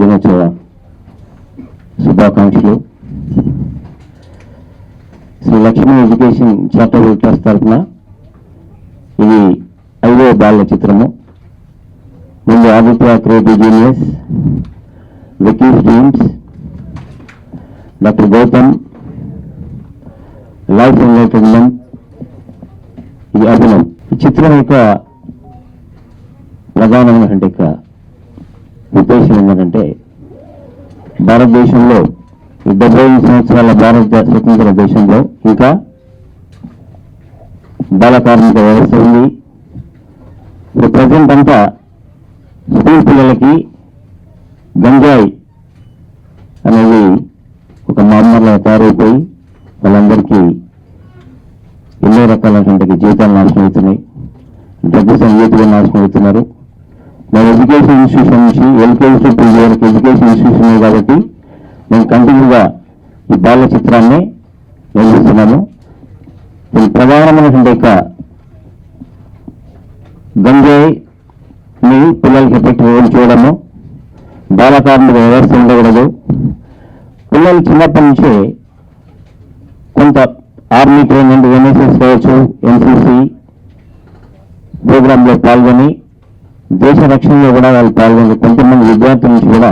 దినోత్సవ శుభాకాంక్షలు. Shri Lakshmi education charitable trust తరఫున ఇది ఐదో బాల చిత్రము. ముందు Aditya creative genius Vicky dreams doctor Gautam life entertainment ఇది అభినం ఈ చిత్రం యొక్క ప్రధానమైనటువంటి యొక్క ఉద్దేశం ఏంటంటే భారతదేశంలో డెబ్బై ఐదు సంవత్సరాల భారత స్వతంత్ర దేశంలో ఇంకా బాల కార్మిక వ్యవస్థ ఉంది. ఇప్పుడు ప్రజెంట్ అంతా స్కూల్ పిల్లలకి గంజాయి అనేది ఒక మామూలుగా తయారైపోయి వాళ్ళందరికీ ఎన్నో రకాలైనటువంటి జీవితాలు నాశనం అవుతున్నాయి. డ్రగ్స్ యూత్గా నాశనం అవుతున్నారు. మా ఎడ్యుకేషన్ ఇన్స్టిట్యూషన్ నుంచి ఎల్కేజీ పీజీ వరకు ఎడ్యుకేషన్ ఇన్స్టిట్యూషన్ కాబట్టి మేము కంటిన్యూగా ఈ బాల చిత్రాన్ని నిర్మిస్తున్నాము. ఇది ప్రధానమైనటువంటి యొక్క గంజాయిని పిల్లలకి ఎఫెక్ట్ చేయడము బాలకారులకు వ్యవస్థ ఉండకూడదు. పిల్లలు చిన్నప్పటి నుంచే కొంత ఆర్మీ ట్రైన్ ఎన్ఎస్ఎస్ కావచ్చు ఎన్సీసీ ప్రోగ్రాంలో పాల్గొని దేశ రక్షణలో కూడా వాళ్ళు పాల్గొని కొంతమంది విద్యార్థుల నుంచి కూడా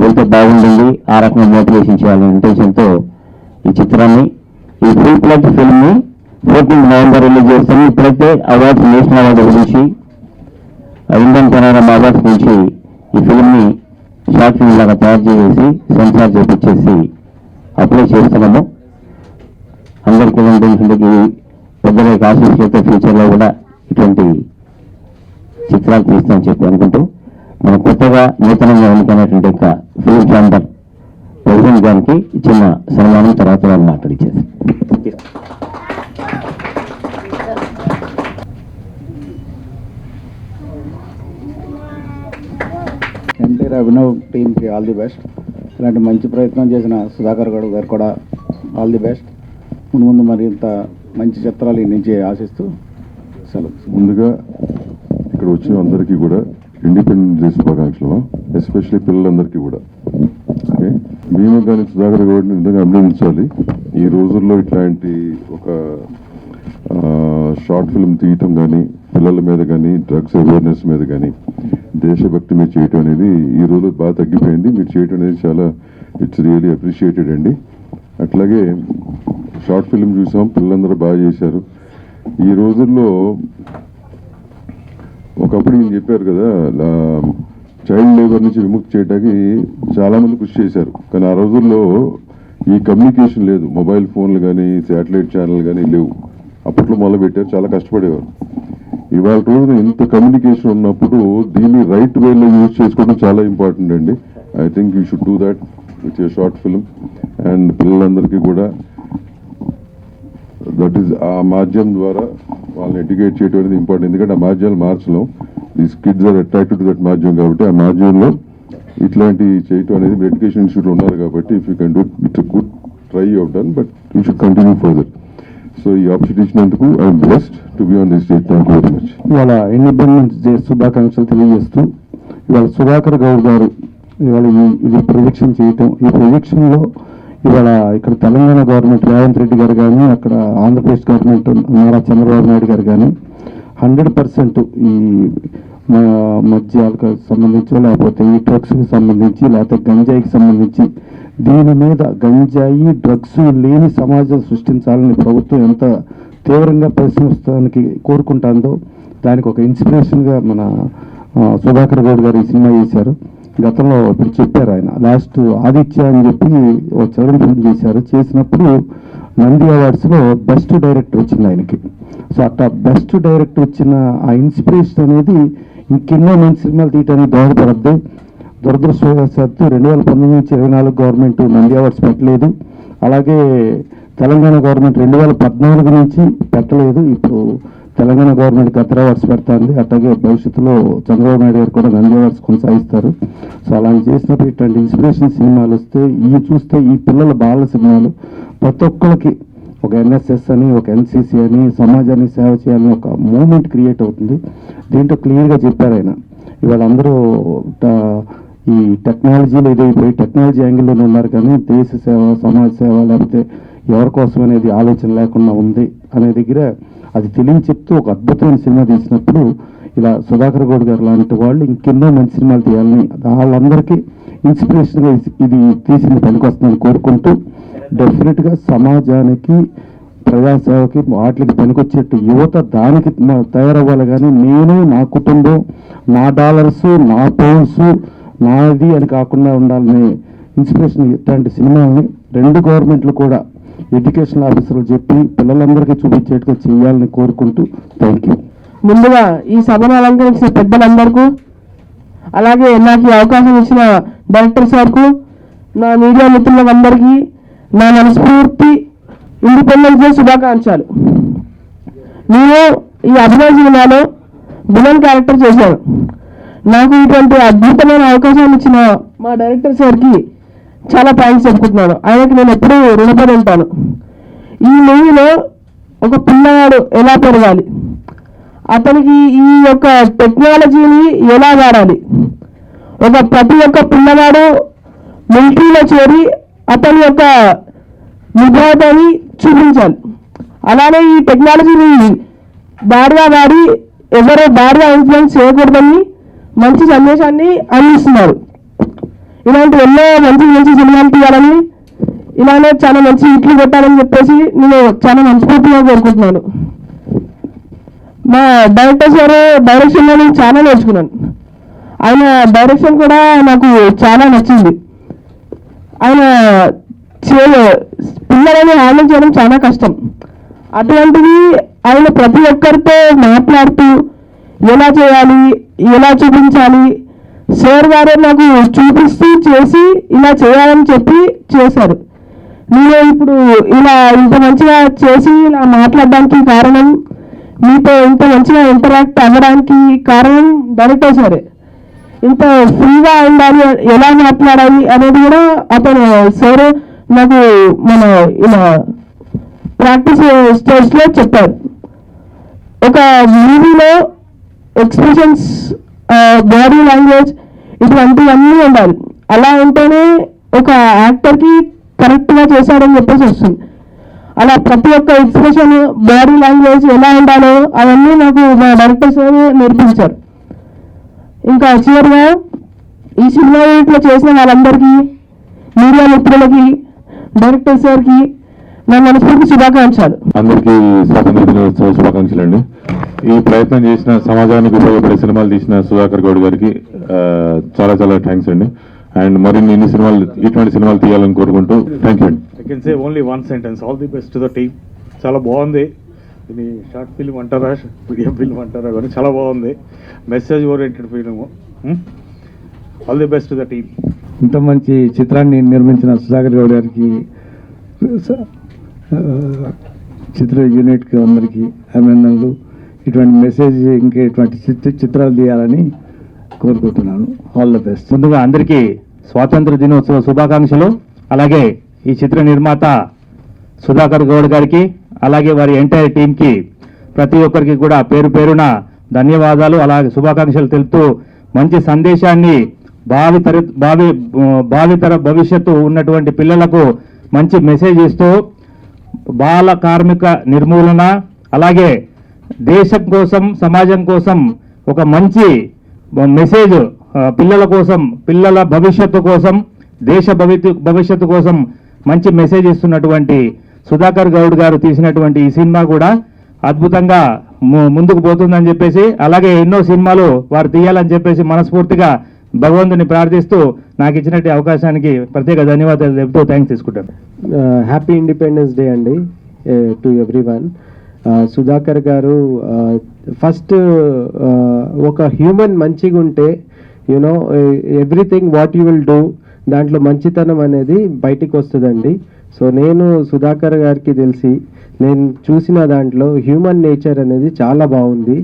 వెళ్తే బాగుంటుంది. ఆ రకంగా మోటివేషన్ చేయాలనే ఇంటెన్షన్తో ఈ చిత్రాన్ని ఈ ఫుల్ ప్లట్ ఫిల్మ్ని ఫోర్టీన్త్ నవంబర్ రిలీజ్ చేస్తాము. ఇప్పుడైతే అవార్డ్స్ నేషనల్ అవార్డు గురించి ఇండియన్ పనోరమా అవార్డ్స్ నుంచి ఈ ఫిల్మ్ని షార్ట్ ఫిల్మ్ లాగా తయారు చేసి సెన్సార్ చేపించేసి అప్లై చేస్తున్నాము. అందరికీ ఉంటుంది పెద్దలకి యొక్క ఆశీస్సులతో ఫ్యూచర్లో కూడా ఇటువంటి చిత్రాలు తీస్తామని చెప్పి అనుకుంటూ మన కొత్తగా నూతనంగా ఎన్నికైనటువంటి యొక్క ఫిలిం ఛాంబర్ ప్రెసిడెంట్ గారికి చిన్న సన్మానం తర్వాత వారు మాట్లాడించారు ఎన్టీఆర్ అభినవ్ టీంకి ఆల్ ది బెస్ట్. ఇలాంటి మంచి ప్రయత్నం చేసిన సుధాకర్ గౌడ్ గారు కూడా ఆల్ ది బెస్ట్. ముందు ముందు మరింత మంచి చిత్రాలు ఈ నుంచి ఆశిస్తూ సెలవు. ముందుగా ఇక్కడ వచ్చిన అందరికీ కూడా ఇండిపెండెన్స్ డే శుభాకాంక్షలు ఎస్పెషల్లీ పిల్లలందరికీ కూడా. ఓకే? మేము కానీ సుధాకర్ గౌడ్ని నిజంగా అభినందించాలి. ఈ రోజుల్లో ఇట్లాంటి ఒక షార్ట్ ఫిల్మ్ తీయటం కానీ పిల్లల మీద కానీ డ్రగ్స్ అవేర్నెస్ మీద కానీ దేశభక్తి మీద చేయటం అనేది ఈ రోజు బాగా తగ్గిపోయింది. మీరు చేయటం అనేది చాలా ఇట్స్ రియలీ అప్రిషియేటెడ్ అండి. అట్లాగే షార్ట్ ఫిల్మ్ చూసాం పిల్లలందరూ బాగా చేశారు. ఈ రోజుల్లో ఒకప్పుడు నేను చెప్పారు కదా చైల్డ్ లేబర్ నుంచి విముక్తి చేయడానికి చాలామంది కృషి చేశారు. కానీ ఆ రోజుల్లో ఈ కమ్యూనికేషన్ లేదు. మొబైల్ ఫోన్లు కానీ శాటిలైట్ ఛానల్ కానీ లేవు. అప్పట్లో మొదలు పెట్టారు చాలా కష్టపడేవారు. ఇవాళ రోజున ఇంత కమ్యూనికేషన్ ఉన్నప్పుడు దీన్ని రైట్ వేలో యూజ్ చేసుకోవడం చాలా ఇంపార్టెంట్ అండి. I think you should do that with a short film and పిల్లలందరికీ కూడా దట్ ఈస్ ఆ మాధ్యమం ద్వారా వాళ్ళని ఎడ్యుకేట్ చేయడం అనేది ఇంపార్టెంట్. ఎందుకంటే ఆ మాధ్యమాలు మార్చలేం. These kids are attracted to that మాధ్యమం కాబట్టి ఆ మాధ్యమంలో ఇట్లాంటి చేయటం అనేది మీరు ఎడ్యుకేషన్ ఇన్స్టిట్యూట్ ఉన్నారు కాబట్టి if you can do it good try your done but you should continue further so ఈ ఆపర్చునిటీ ఇచ్చినందుకు I'm blessed to be on this state thank you very much ఇవాళ ఇండిపెండెన్స్ డే శుభాకాంక్షలు తెలియజేస్తూ ఇవాళ సుధాకర్ గౌడ్ గారు ఇవాళ ఈ- ఇది ప్రొజెక్షన్ చేయటం. ఈ ప్రొజెక్షన్లో ఇవాళ ఇక్కడ తెలంగాణ గవర్నమెంట్ రేవంత్ రెడ్డి గారు కానీ అక్కడ ఆంధ్రప్రదేశ్ గవర్నమెంట్ నారా చంద్రబాబు నాయుడు గారు కానీ హండ్రెడ్ పర్సెంట్ ఈ మద్యాలకు సంబంధించి లేకపోతే ఈ డ్రగ్స్కి సంబంధించి లేకపోతే గంజాయికి సంబంధించి దీని మీద గంజాయి డ్రగ్స్ లేని సమాజం సృష్టించాలని ప్రభుత్వం ఎంత తీవ్రంగా ప్రశ్నిస్తానికి కోరుకుంటుందో దానికి ఒక ఇన్స్పిరేషన్గా మన సుధాకర్ గౌడ్ గారు ఈ సినిమా చేశారు గతంలో ఇప్పుడు చెప్పారు ఆయన. లాస్ట్ ఆదిత్య అని చెప్పి ఒక చివరి ఫిల్మ్ చేశారు. చేసినప్పుడు నంది అవార్డ్స్లో బెస్ట్ డైరెక్టర్ వచ్చింది ఆయనకి. సో అట్లా బెస్ట్ డైరెక్టర్ వచ్చిన ఆ ఇన్స్పిరేషన్ అనేది ఇంకెన్నో మంచి సినిమాలు తీయడానికి దోహదపడద్దు. దురదృష్టవశాత్తు రెండు వేల పంతొమ్మిది నుంచి ఇరవై నాలుగు గవర్నమెంట్ నంది అవార్డ్స్ పెట్టలేదు. అలాగే తెలంగాణ గవర్నమెంట్ రెండు వేల పద్నాలుగు నుంచి పెట్టలేదు. ఇప్పుడు తెలంగాణ గవర్నమెంట్ గతర అవార్డ్స్ పెడుతుంది అట్లాగే భవిష్యత్తులో చంద్రబాబు నాయుడు గారు కూడా నంది అవార్డ్స్ కొనసాగిస్తారు. సో అలా చేసినప్పుడు ఇట్లాంటి ఇన్స్పిరేషన్ సినిమాలు వస్తే ఇవి చూస్తే ఈ పిల్లల బాల సినిమాలు ప్రతి ఒక్కరికి ఒక ఎన్ఎస్ఎస్ అని ఒక ఎన్సీసీ అని సమాజాన్ని సేవ చేయాలని ఒక మూమెంట్ క్రియేట్ అవుతుంది. దీంట్లో క్లియర్గా చెప్పారు ఆయన. ఇవాళ అందరూ ట- ఈ టెక్నాలజీలో ఇదైపోయి టెక్నాలజీ యాంగిల్లోనే ఉన్నారు కానీ దేశ సేవ సమాజ సేవ లేకపోతే ఎవరి కోసం అనేది ఆలోచన లేకుండా ఉంది అనే దగ్గర అది తెలియ చెప్తూ ఒక అద్భుతమైన సినిమా తీసినప్పుడు ఇలా సుధాకర్ గౌడ్ గారు లాంటి వాళ్ళు ఇంకెన్నో మంచి సినిమాలు తీయాలని వాళ్ళందరికీ ఇన్స్పిరేషన్గా ఇది తీసిన పనికొస్తుందని కోరుకుంటూ డెఫినెట్గా సమాజానికి ప్రజాసేవకి వాటికి పనికొచ్చేట్టు యువత దానికి తయారవ్వాలి కానీ నేను నా కుటుంబం నా డాలర్స్ నా పౌండ్స్ నాది అని కాకుండా ఉండాలని ఇన్స్పిరేషన్ ఇట్లాంటి సినిమాలని రెండు గవర్నమెంట్లు కూడా ఎడ్యుకేషన్ ఆఫీసర్లు చెప్పి పిల్లలందరికీ చూపించేట్టుగా చేయాలని కోరుకుంటూ థ్యాంక్ యూ ముందుగా ఈ సభను అలంకరించిన పెద్దలందరికీ అలాగే నాకు ఈ అవకాశం ఇచ్చిన డైరెక్టర్ సార్కు నా మీడియా మిత్రులందరికీ నా మనస్ఫూర్తి ఇండిపెండెన్స్ డే శుభాకాంక్షలు. నేను ఈ అభిమాన్ సినిమాలో విలన్ క్యారెక్టర్ చేశాను. నాకు ఇటువంటి అద్భుతమైన అవకాశాన్ని ఇచ్చిన మా డైరెక్టర్ సార్కి చాలా థ్యాంక్స్ చెప్పుకుంటున్నాను. ఆయనకి నేను ఎప్పుడూ రుణపడి ఉంటాను ఈ మూవీలో ఒక పిల్లవాడు ఎలా పెరగాలి? అతనికి ఈ యొక్క టెక్నాలజీని ఎలా వాడాలి? ఒక ప్రతి ఒక్క పిల్లవాడు మిలిటరీలో చేరి అతని యొక్క నిబద్ధతని చూపించాలి. అలానే ఈ టెక్నాలజీని బాగా వాడి ఎవరో బాగా ఇన్ఫ్లుయెన్స్ చేయకూడదని మంచి సందేశాన్ని అందిస్తున్నారు. ఇలాంటి ఎన్నో మంచి మంచి సినిమాలు తీయాలని ఇలానే చాలా మంచి హిట్లు కొట్టాలని చెప్పేసి నేను చాలా మనస్ఫూర్తిగా కోరుకుంటున్నాను. మా డైరెక్టర్ సార్ డైరెక్షన్లో నేను చాలా నేర్చుకున్నాను. ఆయన డైరెక్షన్ కూడా నాకు చాలా నచ్చింది. ఆయన చే- పిల్లలని హ్యాండిల్ చేయడం చాలా కష్టం. అటువంటిది ఆయన ప్రతి ఒక్కరితో మాట్లాడుతూ ఎలా చేయాలి ఎలా చూపించాలి సార్ వారు నాకు చూపిస్తూ చేసి ఇలా చేయాలని చెప్పి చేశారు. మీరు ఇప్పుడు ఇలా ఇంత మంచిగా చేసి ఇలా మాట్లాడడానికి కారణం మీతో ఇంత మంచిగా ఇంటరాక్ట్ అవ్వడానికి కారణం డైరెక్టర్ సరే. ఇంత ఫ్రీగా ఉండాలి ఎలా మాట్లాడాలి అనేది కూడా అతను సార్ నాకు మన ఇలా ప్రాక్టీస్ స్టేజ్లో చెప్పారు. ఒక మూవీలో ఎక్స్ప్రెషన్స్ బాడీ లాంగ్వేజ్ ఇటువంటివన్నీ ఉండాలి. అలా ఉంటేనే ఒక యాక్టర్కి కరెక్ట్గా చేశాడని చెప్పేసి వస్తుంది. అలా ప్రతి ఒక్క ఎక్స్ప్రెషన్ బాడీ లాంగ్వేజ్ ఎలా ఉండాలో అవన్నీ నాకు మా డైరెక్టర్స్ నేర్పించారు. ఇంకా చివరిగా ఈ సినిమా యూనిట్లో చేసిన వాళ్ళందరికీ మీడియా మిత్రులకి డైరెక్టర్ సార్కి నా మనస్ఫూర్తి శుభాకాంక్షలు. అందరికీ స్వాతంత్ర దినోత్సవ శుభాకాంక్షలు అండి ఈ ప్రయత్నం చేసిన సమాజానికి ఉపయోగపడే సినిమాలు తీసిన సుధాకర్ గౌడ్ గారికి చాలా చాలా థ్యాంక్స్ అండి. అండ్ మరిన్ని ఇన్ని సినిమాలు ఇటువంటి సినిమాలు తీయాలని కోరుకుంటూ థ్యాంక్ యూ అండి. I can say only one sentence all the best to the team చాలా బాగుంది. ఇది షార్ట్ ఫిల్మ్ అంటారా మీడియం ఫిల్మ్ అంటారా కానీ చాలా బాగుంది. Message oriented film all the best to the team ఇంత మంచి చిత్రాన్ని నిర్మించిన సుధాకర్ గౌడ్ గారికి చిత్ర యూనిట్కి అందరికీ అభినందనలు. ఇటువంటి మెసేజ్ ఇంకా ఇటువంటి చిత్ర చిత్రాలు తీయాలని కోరుకుంటున్నాను. ఆల్ ద బెస్ట్ ముందుగా అందరికీ స్వాతంత్ర దినోత్సవ శుభాకాంక్షలు. అలాగే ఈ చిత్ర నిర్మాత సుధాకర్ గౌడ్ గారికి అలాగే వారి ఎంటైర్ టీంకి ప్రతి ఒక్కరికి కూడా పేరు పేరున ధన్యవాదాలు. అలాగే శుభాకాంక్షలు తెలుపుతూ మంచి సందేశాన్ని భావితర భావి భావితర భవిష్యత్తు ఉన్నటువంటి పిల్లలకు మంచి మెసేజ్ ఇస్తూ బాల కార్మిక నిర్మూలన అలాగే దేశం కోసం సమాజం కోసం ఒక మంచి మెసేజ్ పిల్లల కోసం పిల్లల భవిష్యత్తు కోసం దేశ భవిత్ భవిష్యత్తు కోసం మంచి మెసేజ్ ఇస్తున్నటువంటి సుధాకర్ గౌడ్ గారు తీసినటువంటి ఈ సినిమా కూడా అద్భుతంగా ము- ముందుకు పోతుందని చెప్పేసి అలాగే ఎన్నో సినిమాలు వారు తీయాలని చెప్పేసి మనస్ఫూర్తిగా భగవంతుని ప్రార్థిస్తూ నాకు ఇచ్చినట్టు అవకాశానికి ప్రత్యేక ధన్యవాదాలు చెబుతూ థ్యాంక్స్ తీసుకుంటాను. హ్యాపీ ఇండిపెండెన్స్ డే అండి టు ఎవ్రీ వన్ సుధాకర్ గారు ఫస్ట్ ఒక హ్యూమన్ మంచిగా ఉంటే you know everything what you will do దాంట్లో మంచితనం అనేది బయటికి వస్తుందండి. సో నేను సుధాకర్ గారికి తెలిసి నేను చూసిన దాంట్లో హ్యూమన్ నేచర్ అనేది చాలా బాగుంది.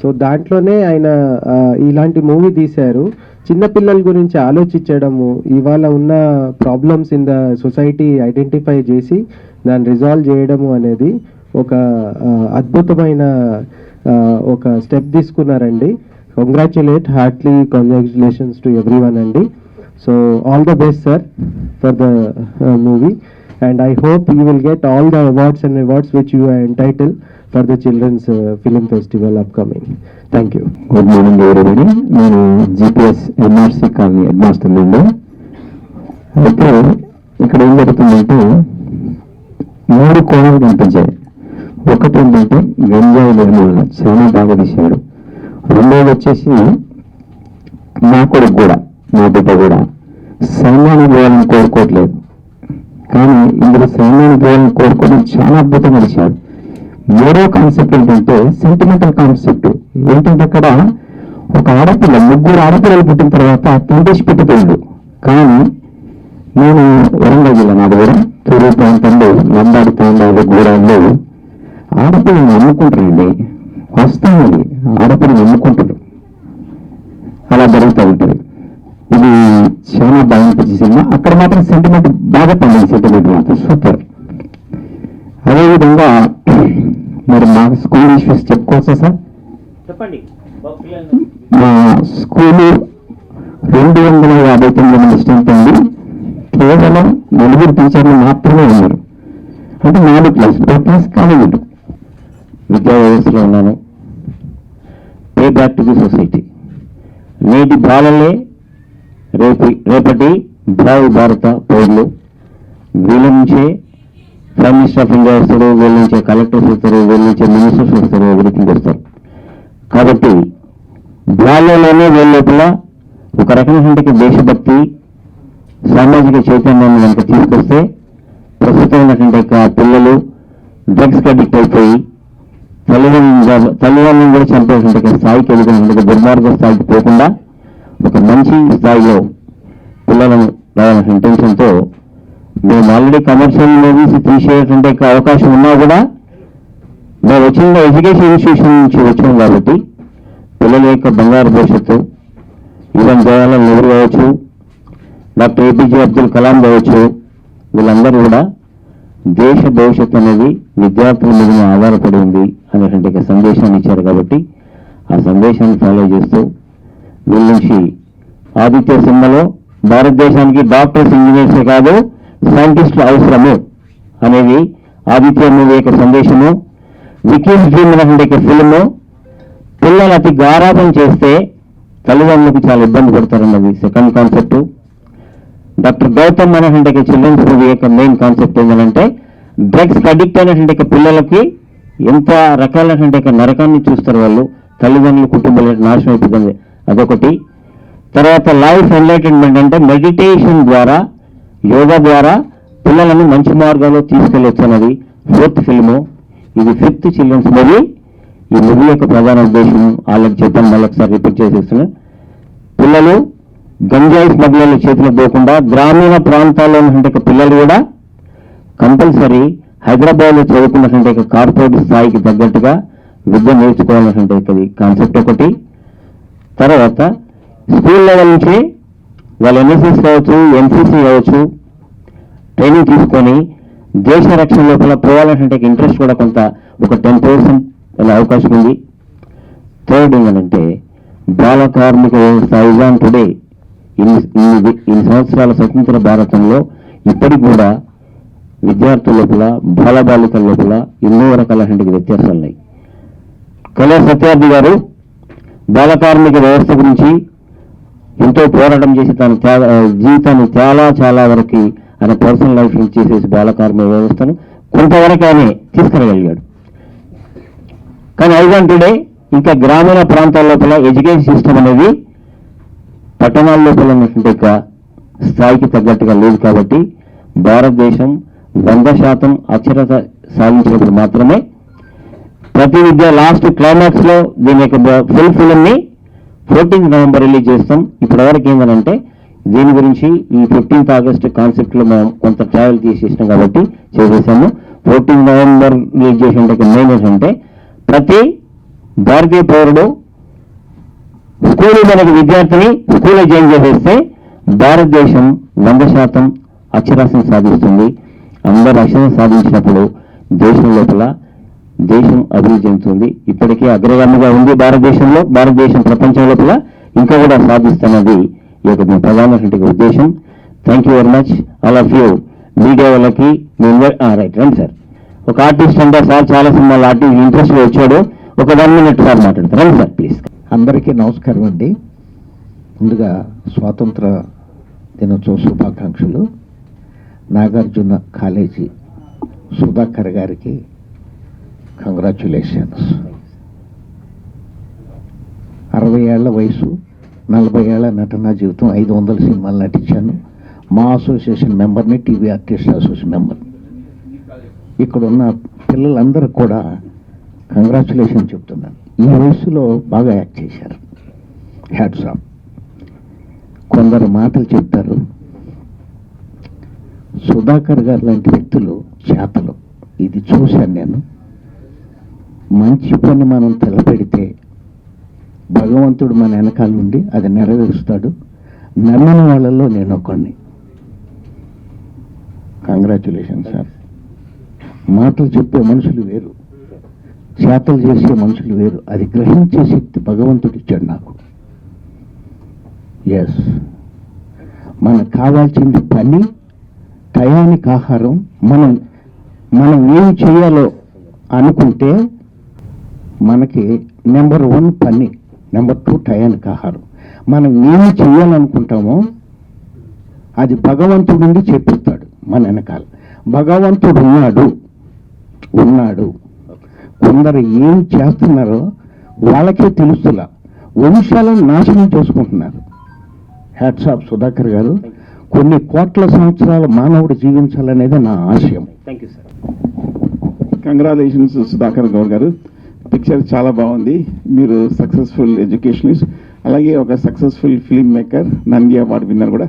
సో దాంట్లోనే ఆయన ఇలాంటి మూవీ తీశారు. చిన్నపిల్లల గురించి ఆలోచించడము ఇవాళ ఉన్న problems in the society identify చేసి దాన్ని రిజాల్వ్ చేయడము అనేది ఒక అద్భుతమైన ఒక స్టెప్ తీసుకున్నారండి. Congratulate heartly congratulations to every one అండి so all the best sir for the movie and I hope you will get all the awards and awards which you I entitle for the children's film festival up upcoming thank you good morning every నేను GPS MRC colony headmaster నుండి అయితే ఇక్కడ ఏం జరుగుతుందంటే మూడు కోణాలు కనిపించాయి. ఒకటి ఏంటంటే గంజాయి నిర్మూలన చాలా బాగా తీశాడు రెండోది వచ్చేసి నా కొడుకు కూడా నా బిడ్డ కూడా సైన్యానికి పోవాలని కోరుకోవట్లేదు. కానీ ఇందులో సైన్యానికి పోవాలని కోరుకోవడం చాలా అద్భుతంగా తీశాడు మూడో కాన్సెప్ట్ ఏంటంటే సెంటిమెంటల్ కాన్సెప్ట్ ఏంటంటే అక్కడ ఒక ఆడపిల్ల ముగ్గురు ఆడపిల్లలు పుట్టిన తర్వాత తండ్రి పెట్టిపోయిండు కానీ నేను వరంగల్ జిల్లా నాది కూడా తూర్పు ప్రాంతంలో లంబాడి తాండాలు గూడాల్లో ఆడపిల్లని నమ్ముకుంటారండి. వస్తాయి ఆడపిల్లని నమ్ముకుంటారు అలా జరుగుతూ ఉంటుంది. ఇది చాలా బాగా అనిపించే సినిమా. అక్కడ మాత్రం సెంటిమెంట్ బాగా పండింది సెంటిమెంట్ మాత్రం. సూపర్ అదేవిధంగా మరి మా స్కూల్ ఇష్యూస్ చెప్పుకోవచ్చా సార్? చెప్పండి. మా స్కూలు రెండు వందల యాభై తొమ్మిది మంది స్ట్రెంత్ ఉంది కేవలం నలుగురు టీచర్లు మాత్రమే ఉన్నారు. అంటే నాలుగు క్లాస్ ఒక క్లాస్ కాలేజీ విద్యా వ్యవస్థలో ఉన్నాను. Pay back to the society నేటి బాలలే రేపు రేపటి భావి భారత పౌరులు. వీళ్ళ నుంచే ప్రైమ్ మినిస్టర్ ఆఫ్ ఇండియా వస్తారు వీళ్ళ నుంచే కలెక్టర్స్ వస్తారు వీళ్ళ నుంచే మినిస్టర్స్ వస్తారు ఎవ్రీథింగ్ వస్తారు కాబట్టి బాల్యంలోనే వీళ్ళ లోపల ఒక రకమైనటువంటి దేశభక్తి సామాజిక చైతన్యాన్ని కనుక తీసుకొస్తే ప్రస్తుతం ఉన్నటువంటి పిల్లలు డ్రగ్స్కి అడిక్ట్ అయిపోయి తల్లిదండ్రులు తల్లిదండ్రులను కూడా చంపేటువంటి స్థాయికి ఎదుగుతున్నటువంటి దుర్మార్గ స్థాయికి పోకుండా ఒక మంచి స్థాయిలో పిల్లలను రావాల్సిన ఇంటెన్షన్తో మేము ఆల్రెడీ కమర్షియల్ మూవీస్ తీసేటువంటి అవకాశం ఉన్నా కూడా మేము వచ్చిన ఎడ్యుకేషన్ ఇన్స్టిట్యూషన్ నుంచి వచ్చాం కాబట్టి పిల్లల యొక్క బంగారు భవిష్యత్తు ఈవెన్ జవహర్లాల్ నెహ్రూ కావచ్చు డాక్టర్ ఏపీజే అబ్దుల్ కలాం కావచ్చు వీళ్ళందరూ కూడా దేశ భవిష్యత్తు అనేది విద్యార్థుల మీద ఆధారపడి ఉంది. అనేటువంటి ఒక సందేశాన్ని ఇచ్చారు కాబట్టి ఆ సందేశాన్ని ఫాలో చేస్తూ వీళ్ళ నుంచి ఆదిత్య సినిమాలో భారతదేశానికి డాక్టర్స్ ఇంజనీర్సే కాదు సైంటిస్టులు అవసరము అనేది ఆదిత్య మూవీ యొక్క సందేశము. వికీస్ డ్రీమ్ అనేటువంటి ఒక ఫిల్మ్ పిల్లలు అతి గారాబం చేస్తే తల్లిదండ్రులకు చాలా ఇబ్బంది పడతారన్నది సెకండ్ కాన్సెప్ట్ డాక్టర్ గౌతమ్ అనేటువంటి ఒక చిల్డ్రన్స్ మూవీ యొక్క మెయిన్ కాన్సెప్ట్ ఏంటంటే డ్రగ్స్ అడిక్ట్ అయినటువంటి పిల్లలకి ఎంత రకాలైనటువంటి నరకాన్ని చూస్తారు వాళ్ళు? తల్లిదండ్రులు కుటుంబాలు నాశనం అయిపోతుంది? అదొకటి. తర్వాత లైఫ్ ఎన్లైటన్మెంట్ అంటే మెడిటేషన్ ద్వారా యోగా ద్వారా పిల్లలను మంచి మార్గంలో తీసుకెళ్ళొచ్చన్నది ఫోర్త్ ఫిల్ము. ఇది ఫిఫ్త్ చిల్డ్రన్స్ మూవీ. ఈ మూవీ యొక్క ప్రధాన ఉద్దేశం వాళ్ళకి చెప్పాను మళ్ళీ ఒకసారి రిపీట్ చేసేస్తున్నా. పిల్లలు గంజాయి స్మగ్లర్ల చేతిలో పోకుండా గ్రామీణ ప్రాంతాల్లో ఉన్నటువంటి ఒక పిల్లలు కూడా కంపల్సరీ హైదరాబాద్లో చదువుకున్నటువంటి ఒక కార్పొరేట్ స్థాయికి తగ్గట్టుగా విద్య నేర్చుకోవాలన్నటువంటి కాన్సెప్ట్ ఒకటి. తర్వాత స్కూల్ లెవెల్ నుంచి వాళ్ళు ఎన్ఎస్ఎస్ కావచ్చు ఎన్సీసీ కావచ్చు ట్రైనింగ్ తీసుకొని దేశ రక్షణ లోపల పోవాలన్నటువంటి ఇంట్రెస్ట్ కూడా కొంత ఒక టెన్ పర్సెంట్ అవకాశం ఉంది. థర్డ్ ఏంటంటే బాల కార్మిక వ్యవస్థ ఇజాన్ టుడే ఇన్ని ఇన్ని సంవత్సరాల స్వతంత్ర భారతంలో ఇప్పటికి కూడా విద్యార్థుల లోపల బాలబాలికల లోపల ఎన్నో రకాలైనటువంటి వ్యత్యాసాలు ఉన్నాయి. కళా సత్యార్థి గారు బాల కార్మిక వ్యవస్థ గురించి ఎంతో పోరాటం చేసి తన జీవితాన్ని చాలా చాలా వరకు ఆయన పర్సనల్ లైఫ్ చేసే చేసేసి బాల కార్మిక వ్యవస్థను కొంతవరకు ఆయన తీసుకురాగలిగాడు. కానీ ఐదంటుడే ఇంకా గ్రామీణ ప్రాంతాల లోపల ఎడ్యుకేషన్ సిస్టమ్ అనేది పట్టణాల లోపల ఉన్నటువంటి యొక్క స్థాయికి తగ్గట్టుగా లేదు కాబట్టి భారతదేశం వంద శాతం అక్షరత సాధించినప్పుడు మాత్రమే ప్రతి విద్య లాస్ట్ క్లైమాక్స్లో దీని యొక్క full film fourteenth November release చేస్తాం. ఇప్పటివరకు ఏంటంటే దీని గురించి ఈ ఫిఫ్టీన్త్ ఆగస్ట్ కాన్సెప్ట్లో మనం కొంత ట్రావెల్ తీసేసినాం కాబట్టి చేసేసాము. ఫోర్టీన్త్ నవంబర్ రిలీజ్ చేసిన మెయిన్ ఏంటంటే ప్రతి భారతీయ పౌరుడు స్కూల్ మనకి విద్యార్థిని స్కూల్లో జాయిన్ చేసేస్తే భారతదేశం వంద శాతం అక్షరాస్యం సాధిస్తుంది. అందరు అక్షరం సాధించినప్పుడు దేశం లోపల దేశం అభివృద్ధి చెందుతుంది. ఇప్పటికే అగ్రగామిగా ఉంది భారతదేశంలో. భారతదేశం ప్రపంచం లోపల ఇంకా కూడా సాధిస్తున్నది ఈ యొక్క మీ ప్రధానమైనటువంటి ఉద్దేశం. Thank you very much all of you media వాళ్ళకి రైట్ రండి సార్. ఒక ఆర్టిస్ట్ అంటే సార్ చాలా సినిమాలు ఆర్టిస్ట్ ఇంట్రెస్ట్ వచ్చాడు. ఒక వన్ మినిట్ సార్ మాట్లాడతారు. రండి సార్ ప్లీజ్ అందరికీ నమస్కారం అండి. ముందుగా స్వాతంత్ర దినోత్సవ శుభాకాంక్షలు. నాగార్జున కాలేజీ సుధాకర్ గారికి కంగ్రాచులేషన్స్. అరవై ఏళ్ళ వయసు నలభై ఏళ్ళ నటనా జీవితం ఐదు వందల సినిమాలు నటించాను. మా అసోసియేషన్ మెంబర్ని టీవీ ఆర్టిస్ట్ అసోసియేషన్ మెంబర్. ఇక్కడ ఉన్న పిల్లలందరూ కూడా కంగ్రాచులేషన్ చెప్తున్నాను. ఈ వయసులో బాగా యాక్ట్ చేశారు. హ్యాట్స్ ఆఫ్ కొందరు మాటలు చెప్తారు సుధాకర్ గారు లాంటి వ్యక్తులు చేతలు ఇది చూశాను నేను. మంచి పని మనం తెలపెడితే భగవంతుడు మన వెనకాల ఉండి అది నెరవేరుస్తాడు. నమ్మిన వాళ్ళల్లో నేను ఒకడిని కంగ్రాచులేషన్ సార్ మాటలు చెప్పే మనుషులు వేరు. చేతలు చేసే మనుషులు వేరు. అది గ్రహించే శక్తి భగవంతుడు ఇచ్చాడు నాకు. ఎస్ మనకు కావాల్సింది పని టయానికి ఆహారం మనం మనం ఏం చేయాలో అనుకుంటే మనకి నెంబర్ వన్ పని నెంబర్ టూ టయానికి ఆహారం. మనం ఏమి చేయాలనుకుంటామో అది భగవంతుడు నుండి చెప్పిస్తాడు మన వెనకాల. భగవంతుడు ఉన్నాడు ఉన్నాడు. కొందరు ఏం చేస్తున్నారో వాళ్ళకే తెలుస్తులా. వంశాలను నాశనం చేసుకుంటున్నారు. హ్యాట్స్ ఆఫ్ సుధాకర్ గారు. కొన్ని కోట్ల సంవత్సరాల మానవుడు జీవించాలనేది నా ఆశయం. Thank you sir congratulations Sudhakar Goud గారు. పిక్చర్ చాలా బాగుంది. మీరు సక్సెస్ఫుల్ ఎడ్యుకేషనిస్ట్ అలాగే ఒక successful film maker Nandi award winner కూడా.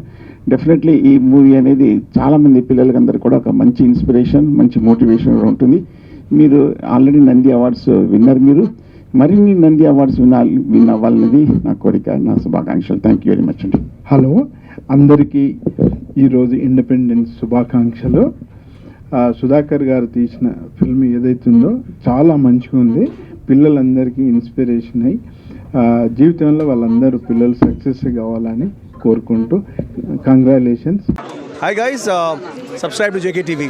డెఫినెట్లీ ఈ మూవీ అనేది చాలా మంది పిల్లలకి అందరు కూడా ఒక మంచి ఇన్స్పిరేషన్ మంచి మోటివేషన్ ఉంటుంది. మీరు ఆల్రెడీ నంది అవార్డ్స్ విన్నర్ మీరు. మరిన్ని నంది అవార్డ్స్ విన విన్ అవ్వాలనేది నా కోరిక నా శుభాకాంక్షలు. థ్యాంక్ యూ వెరీ మచ్ అండి హలో అందరికీ ఈరోజు ఇండిపెండెన్స్ శుభాకాంక్షలు. సుధాకర్ గారు తీసిన ఫిల్మ్ ఏదైతుందో చాలా మంచిగా ఉంది. పిల్లలందరికీ ఇన్స్పిరేషన్ అయ్యి జీవితంలో వాళ్ళందరూ పిల్లలు సక్సెస్ కావాలని కోరుకుంటూ congratulations. Hi guys subscribe to JK TV